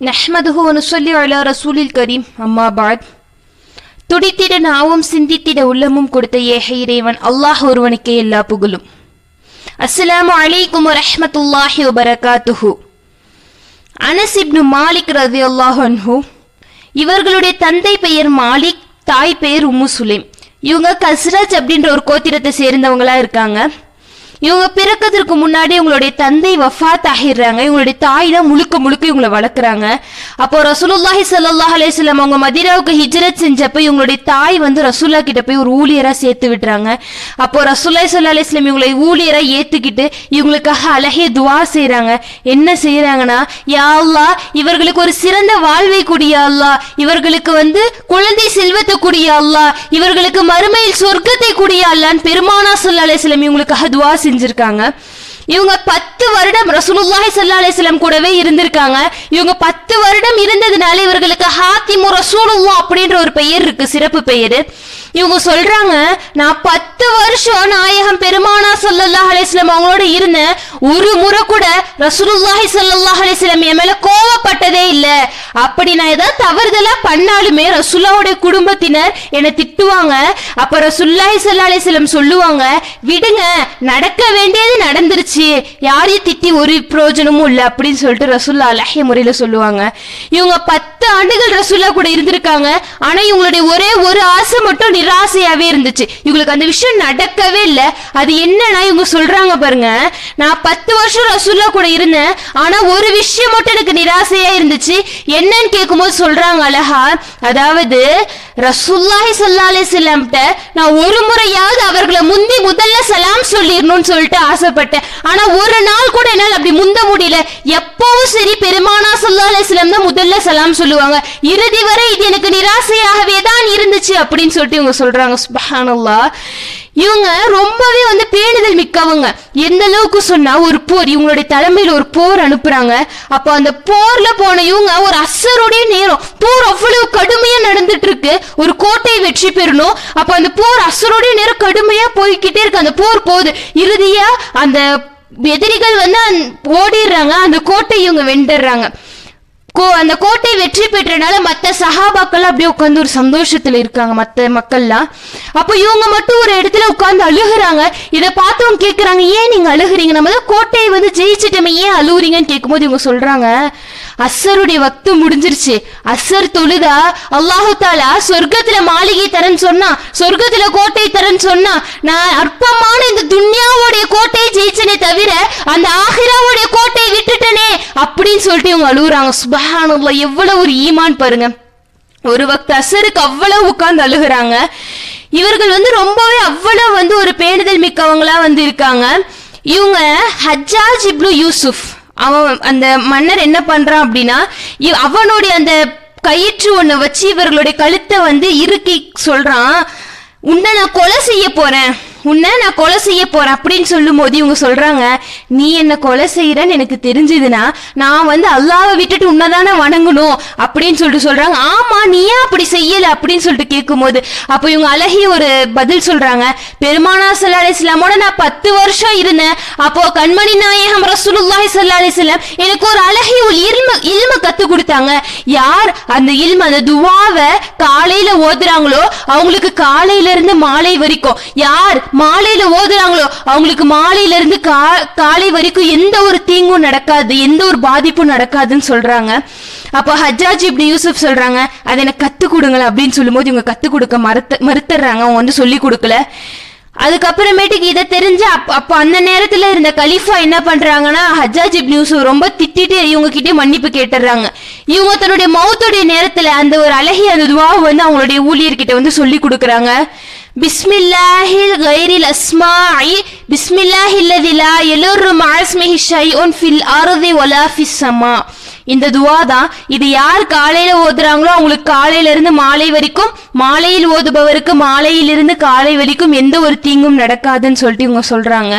நஹ்மதுஹு நுசல்லி அலா ரசூலில் கரீம் அம்மா பாத் துடித்திட நாவும் சிந்தித்திட உள்ளமும் கொடுத்த ஏக இறைவன் அல்லாஹ் ஒருவனுக்கே எல்லா புகழும். அஸ்ஸலாமு அலைக்கும் ரஹ்மத்துல்லாஹி வபரகாத்துஹு. அனஸ் இப்னு மாலிக் ரதியல்லாஹு அன்ஹு இவர்களுடைய தந்தை பெயர் மாலிக் தாய் பெயர் உம்மு சுலைம். இவங்க கஸ்ரஜ் அப்படின்ற ஒரு கோத்திரத்தை சேர்ந்தவங்களா இருக்காங்க. இவங்க பிறக்கிறதுக்கு முன்னாடி இவங்களுடைய தந்தை வஃபாத் ஆகிடுறாங்க இவங்களுடைய தாய் தான் முழுக்க முழுக்க இவங்களை வளர்க்குறாங்க. அப்போ ரசூலுல்லாஹி சல்லாஹ் அலைஹி அவங்க மதிராவுக்கு ஹிஜ்ரத் செஞ்சப்போ இவங்களுடைய தாய் வந்து ரசூல்லா கிட்ட போய் ஒரு ஊழியரா சேர்த்து விடுறாங்க. அப்போ ரசூலுல்லாஹி ஸல்லல்லாஹு அலிஸ்லாம் இவங்களை ஊழியரா ஏத்துக்கிட்டு இவங்களுக்காக அழகிய துவா செய்கிறாங்க என்ன செய்கிறாங்கன்னா யா அல்லாஹ் இவர்களுக்கு ஒரு சிறந்த வாழ்வை கூடிய அல்லாஹ். இவர்களுக்கு வந்து குழந்தை செல்வத்தை கூடிய அல்லாஹ். இவர்களுக்கு மறுமையில் சொர்க்கத்தை கூடிய அல்லாஹ்னு பெருமானா சொல்லா அலிஸ்லாம் இவங்களுக்காக துவா செஞ்சிருக்காங்க. இவங்க பத்து வருடம் ரசூலுல்லாஹி சல்லா அலிஸ்லாம் கூடவே இருந்திருக்காங்க. இவங்க பத்து வருடம் இருந்ததுனால இவர்களுக்கு ஹாத்திமு ரசூலுல்லா அப்படின்ற ஒரு பெயர் இருக்கு சிறப்பு பெயர். இவங்க சொல்றாங்க நான் பத்து வருஷம் நாயகம் பெருமானா சொல்லல்லா அலைஹி அவங்களோட இருந்த ஒரு முறை கூட ரசூலுல்லாஹி சல்லாஹ் அலைஹி என் மேல கோவப்பட்டதே இல்ல. அப்படி நான் ஏதாவது தவறுதலா பண்ணாலுமே ரசூல்லாவுடைய குடும்பத்தினர் என்னை திட்டுவாங்க. அப்ப ரசூலுல்லாஹி சல்லா அலைஹி சொல்லுவாங்க விடுங்க நடக்க வேண்டியது நடந்துருச்சு. யாரையும் திட்டி ஒரு பிரயோஜனமும் இல்லை. அப்படின்னு சொல்லிட்டு ரசூல்லா அலஹிய முறையில சொல்லுவாங்க. இவங்க பத்து ஆண்டுகள் ரசூல்லா கூட இருந்திருக்காங்க. ஆனா இவங்களுடைய ஒரே ஒரு ஆசை மட்டும் நிராசையாவே இருந்துச்சு. இவங்களுக்கு அந்த விஷயம் நடக்கவே இல்லை. அது என்னன்னா இவங்க சொல்ல சொல்றாங்க பாருங்க. நான் பத்து வருஷம் ரசூல்லா கூட இருந்தேன். ஆனா ஒரு விஷயம் மட்டும் எனக்கு நிராசையா இருந்துச்சு. என்னன்னு கேட்கும்போது சொல்றாங்க அழகா அதாவது ரசூல்லாஹி ஸல்லல்லாஹு அலைஹி நான் ஒரு முறையாவது அவர்களை முந்தி முதல்ல சலாம் சொல்லிடணும்னு சொல்லிட்டு ஆசைப்பட்டேன். ஆனா ஒரு நாள் கூட என்னால் அப்படி முந்த முடியல. எப்பவும் சரி பெருமானா ஸல்லல்லாஹு அலைஹி தான் முதல்ல சலாம் சொல்லுவாங்க. இறுதி வரை இது எனக்கு நிராசையாகவே தான் இருந்துச்சு அப்படின்னு சொல்லிட்டு இவங்க சொல்றாங்க. சுபஹானல்லா இவங்க ரொம்பவே வந்து பேணுதல் மிக்கவங்க. எந்த அளவுக்கு சொன்னா ஒரு போர் இவங்களுடைய தலைமையில ஒரு போர் அனுப்புறாங்க. அப்போ அந்த போர்ல போன இவங்க ஒரு அசருடைய நேரம். போர் அவ்வளவு கடுமையா நடந்துட்டு இருக்கு ஒரு கோட்டையை வெற்றி பெறணும். அப்போ அந்த போர் அசருடைய நேரம் கடுமையா போய்கிட்டே இருக்கு. அந்த போர் போகுது. இறுதியா அந்த எதிரிகள் வந்து ஓடிடுறாங்க. அந்த கோட்டை இவங்க வெண்டுறாங்க அந்த கோட்டை வெற்றி பெற்றனால மற்ற சஹாபாக்கள் அப்படியே உட்காந்து ஒரு சந்தோஷத்துல இருக்காங்க மற்ற மக்கள்லாம். அப்போ இவங்க மட்டும் ஒரு இடத்துல உட்காந்து அழுகுறாங்க. இதை பார்த்தவங்க கேட்குறாங்க ஏன் நீங்க அழுகுறீங்க? நம்ம தான் கோட்டையை வந்து ஜெயிச்சிட்டோமே ஏன் அழுகுறீங்கன்னு கேட்கும்போது இவங்க சொல்றாங்க அஸ்ஸருடைய வக்து முடிஞ்சிருச்சு. அஸ்ஸர் தொழுதா? அல்லாஹு தாலா சொர்க்கத்துல மாளிகை தரேன்னு சொன்னா சொர்க்கத்துல கோட்டை தரேன்னு சொன்னா நான் அற்பமான இந்த துன்யாவுடைய கோட்டையை ஜெயிச்சனே தவிர அந்த ஆஹிராவுடைய அப்படின்னு சொல்லிட்டு இவங்க அழுகுறாங்க. சுபஹானல்லாஹ் எவ்வளவு ஒரு ஈமான் பாருங்க. ஒரு வக்து அசருக்கு அவ்வளவு உட்கார்ந்து அழுகுறாங்க. இவர்கள் வந்து ரொம்பவே அவ்வளவு வந்து ஒரு பேணுதல் மிக்கவங்களா வந்து இருக்காங்க. இவங்க ஹஜ்ஜாஜ் இப்னு யூசுப் அவன் அந்த மன்னர் என்ன பண்றான் அப்படின்னா அவனுடைய அந்த கயிற்று ஒண்ணு வச்சு இவர்களுடைய கழுத்தை வந்து இறுக்கி சொல்றான். உன்னை நான் கொலை செய்ய போறேன். உன்னை நான் கொலை செய்ய போறேன் அப்படின்னு சொல்லும் போது இவங்க சொல்றாங்க நீ என்ன கொலை செய்யறன்னு எனக்கு தெரிஞ்சதுன்னா நான் வந்து அல்லாவை விட்டுட்டு உன்னதானே வணங்கணும் அப்படின்னு சொல்லிட்டு சொல்றாங்க. ஆமா நீ ஏன் அப்படி செய்யல? அப்படின்னு சொல்லிட்டு கேட்கும் போது அப்போ இவங்க அழகிய ஒரு பதில் சொல்றாங்க. பெருமானா சல்லா அலிஸ்லாமோட நான் பத்து வருஷம் இருந்தேன். அப்போ கண்மணி நாயகம் ரசூலுல்லாஹி சல்லா அலைஹி எனக்கு ஒரு அழகிய ஒரு இல்ம இல்ம கத்து கொடுத்தாங்க. யார் அந்த இல்ம அந்த துவாவை காலையில ஓதுறாங்களோ அவங்களுக்கு காலையில இருந்து மாலை வரைக்கும். யார் மாலையில ஓதுறாங்களோ அவங்களுக்கு மாலையில இருந்து கா- காலை வரைக்கும் எந்த ஒரு தீங்கும் நடக்காது எந்த ஒரு பாதிப்பும் நடக்காதுன்னு சொல்றாங்க. அப்போ ஹஜ்ஜாஜ் இப்படி யூசுப் சொல்றாங்க அதை எனக்கு கத்து கொடுங்களேன் அப்படின்னு சொல்லும்போது இவங்க கத்து கொடுக்க மறுத்த மறுத்துறாங்க அவங்க வந்து சொல்லி கொடுக்கல. அதுக்கப்புறமேட்டுக்கு இதை தெரிஞ்சு அப் அப்போ அந்த நேரத்தில் இருந்த கலீஃபா என்ன பண்றாங்கன்னா ஹஜாஜ் நியூஸ் ரொம்ப திட்டிட்டு இவங்க கிட்டே மன்னிப்பு கேட்டுறாங்க இவங்க தன்னுடைய மௌத்துடைய நேரத்தில் அந்த ஒரு அழகிய அந்த துவாவை வந்து அவங்களுடைய ஊழியர்கிட்ட வந்து சொல்லி கொடுக்குறாங்க. பிஸ்மில்லாஹில் கைரில் அஸ்மாஇ பிஸ்மில்லாஹில் லதிலா எல்லோரு மாஸ்மிஹி ஷைஉன் ஃபில் அர்தி வலா ஃபிஸ் ஸமா இந்த துவா தான் இது யார் காலையில ஓதுறாங்களோ அவங்களுக்கு காலையில இருந்து மாலை வரைக்கும் மாலையில் ஓதுபவருக்கு மாலையிலிருந்து காலை வரைக்கும் எந்த ஒரு தீங்கும் நடக்காதுன்னு சொல்லிட்டு இவங்க சொல்றாங்க.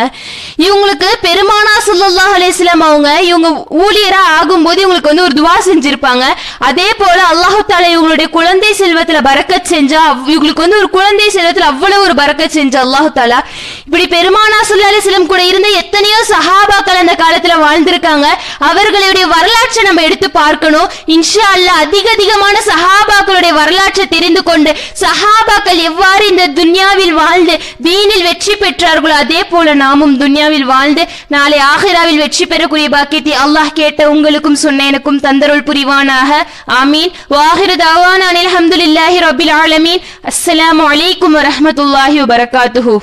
இவங்களுக்கு பெருமானா சுல்லா அலிஸ்லாம் அவங்க இவங்க ஊழியரா ஆகும்போது இவங்களுக்கு வந்து ஒரு துவா செஞ்சிருப்பாங்க. அதே போல அல்லாஹு தாலா இவங்களுடைய குழந்தை செல்வத்துல பறக்க செஞ்சா அவ்- இவங்களுக்கு வந்து ஒரு குழந்தை செல்வத்துல அவ்வளவு ஒரு பறக்க செஞ்சா அல்லாஹு தாலா இப்படி பெருமானா சுல்லா அலிஸ்லாம் கூட இருந்த எத்தனையோ சஹாபாக்கள் அந்த காலத்துல வாழ்ந்திருக்காங்க. அவர்களுடைய வரலாற்றை நம்ம எடுத்து பார்க்கணும். இன்ஷா அல்ல அதிக அதிகமான சஹாபாக்களுடைய வரலாற்றை தெரிந்து கொண்டு சஹாபாக்கள் எவ்வாறு இந்த துன்யாவில் வாழ்ந்து தீனில் வெற்றி பெற்றார்களோ அதே போல நாமும் துன்யாவில் வாழ்ந்து நாளை ஆஹிராவில் வெற்றி பெறக்கூடிய பாக்கியத்தை அல்லாஹ் கேட்ட உங்களுக்கும் சொன்ன எனக்கும் தந்தருள் புரிவானாக. ஆமீன். வாஹிரு தாவான அனில் அல்ஹம்துலில்லாஹி ரபில் ஆலமீன். அஸ்ஸலாமு அலைக்கும் வரஹ்மத்துல்லாஹி வபரகாத்துஹு.